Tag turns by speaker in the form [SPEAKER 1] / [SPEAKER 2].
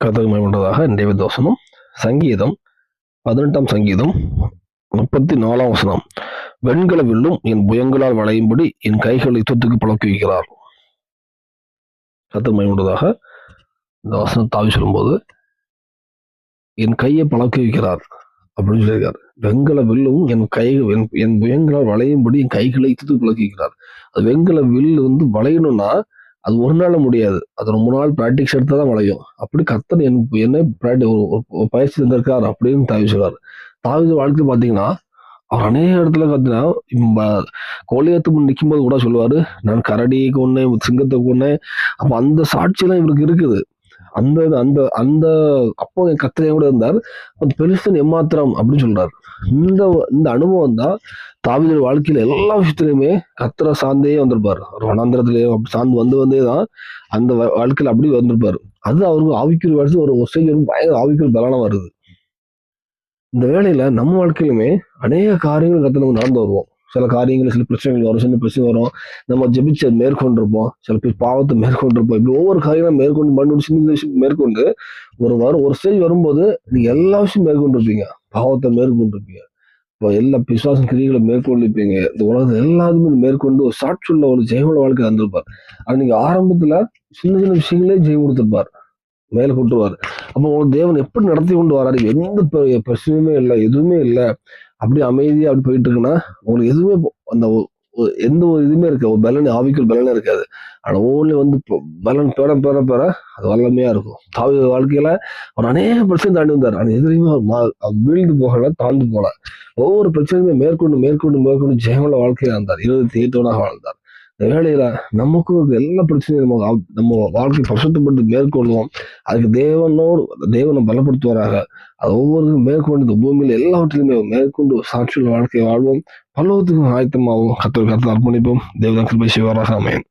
[SPEAKER 1] கதகு கொண்டதாக இன்றைய தோசனம். சங்கீதம் பதினெட்டாம் சங்கீதம் முப்பத்தி நாலாம் வசனம். வெண்கல வில்லும் என் புயங்களால் வளையும்படி என் கைகளை யுத்தத்துக்கு பழக்கி வைக்கிறார். கதகு கொண்டதாக இந்த வசனம் தாவி சொல்லும்போது என் கையை பழக்கி வைக்கிறார் அப்படின்னு சொல்லியிருக்கார். வெண்கல வில்லும் என் கை என் என் புயங்களால் வளையும்படி என் கைகளை யுத்தத்துக்கு பழக்கி வைக்கிறார். அது வெண்கல வில் வந்து வளையணும்னா அது ஒரு நாள் முடியாது. அது ரொம்ப நாள் ப்ராக்டிஸ் எடுத்தால் தான் விளையும். அப்படி கத்தர் என் என்ன ப்ராக்டி ஒரு- பயிற்சி தந்திருக்கார் அப்படின்னு தாவி சொல்றாரு. தாவி வாழ்க்கையில் பார்த்தீங்கன்னா அவர் அநேக இடத்துல பார்த்தீங்கன்னா கோழியத்து முன் நிற்கும்போது கூட சொல்லுவார் நான் கரடி கொன்னேன் சிங்கத்தை கொன்னேன். அப்போ அந்த சாட்சியெல்லாம் இவருக்கு இருக்குது. அந்த அந்த அந்த அப்போ என் கத்திரையும் கூட இருந்தார். அந்த பெருசன் எம்மாத்திரம் அப்படின்னு சொல்றாரு. இந்த இந்த அனுபவம் தான் தாவிதர் வாழ்க்கையில எல்லா விஷயத்துலையுமே கத்திர சார்ந்தே வந்திருப்பாரு. வனாந்திரத்திலேயே அப்படி சார்ந்து வந்து வந்தே தான் அந்த வாழ்க்கையில அப்படி வந்திருப்பாரு. அது அவருக்கு ஆவிக்குரிய வருஷம் ஒரு ஒசைக்கு ஒரு பயங்கர ஆவிக்குரிய பலனா வருது. இந்த வேலையில நம்ம வாழ்க்கையிலுமே அநேக காரியங்கள் கத்து நம்ம நடந்து வருவோம். சில காரியங்கள் சில பிரச்சனைகள் வரும். சின்ன பிரச்சனை வரும். நம்ம ஜெபிச்ச மேற்கொண்டிருப்போம். சில பேர் பாவத்தை மேற்கொண்டிருப்போம். இப்படி ஒவ்வொரு காரியங்களும் மேற்கொண்டு மண்ணு சின்ன விஷயம் மேற்கொண்டு ஒரு வாரம் ஒரு ஸ்டேஜ் வரும்போது நீங்க எல்லா விஷயம் மேற்கொண்டிருப்பீங்க. பாவத்தை மேற்கொண்டிருப்பீங்க. இப்போ எல்லா பிசுவாசம் கிரிகளை மேற்கொண்டிருப்பீங்க. இந்த உலகத்தை எல்லாத்துமே மேற்கொண்டு ஒரு சாட்சியுள்ள ஒரு ஜெயமுள்ள வாழ்க்கை தந்திருப்பார். அது நீங்க ஆரம்பத்துல சின்ன சின்ன விஷயங்களே ஜெயம் கொடுத்திருப்பார். மேல கொண்டுருவார் அப்போ தேவன் எப்படி நடத்தி கொண்டு வராரு? எந்த பிரச்சனையுமே இல்லை எதுவுமே இல்லை. அப்படி அமைதியாக அப்படி போயிட்டு இருக்குன்னா உங்களுக்கு எதுவுமே அந்த எந்த ஒரு இதுவுமே இருக்காது. ஒரு பலன் ஆவிக்குள் பலனே இருக்காது. ஆனால் ஓன்லி வந்து பலன் பெற பெற பெற அது வல்லமையாக இருக்கும். தாவி வாழ்க்கையில் அவர் அநேக பிரச்சனை தாண்டி வந்தார். ஆனால் எதுலையுமே அவர் மா- வீழ்ந்து போகல தாழ்ந்து போகல. ஒவ்வொரு பிரச்சனையுமே மேற்கொண்டு மேற்கொண்டு மேற்கொண்டு ஜெயமுள்ள வாழ்க்கையில் இருந்தார் இருபத்தி எட்டு வாழ்ந்தார். வேலையில நமக்கும் எல்லா பிரச்சனையும் நம்ம நம்ம வாழ்க்கை பசுத்தப்பட்டு மேற்கொள்வோம். அதுக்கு தேவனோடு தேவனை பலப்படுத்துவாராக. அது ஒவ்வொரு மேற்கொண்டு இந்த பூமியில எல்லாவற்றிலுமே மேற்கொண்டு சாட்சியுள்ள வாழ்க்கையை வாழ்வோம். பல்லவத்துக்கும் ஆயத்தமாகவும் கத்தர் கருத்து அர்ப்பணிப்போம். தேவதான் கிருபை செய்வாராக. அமையும்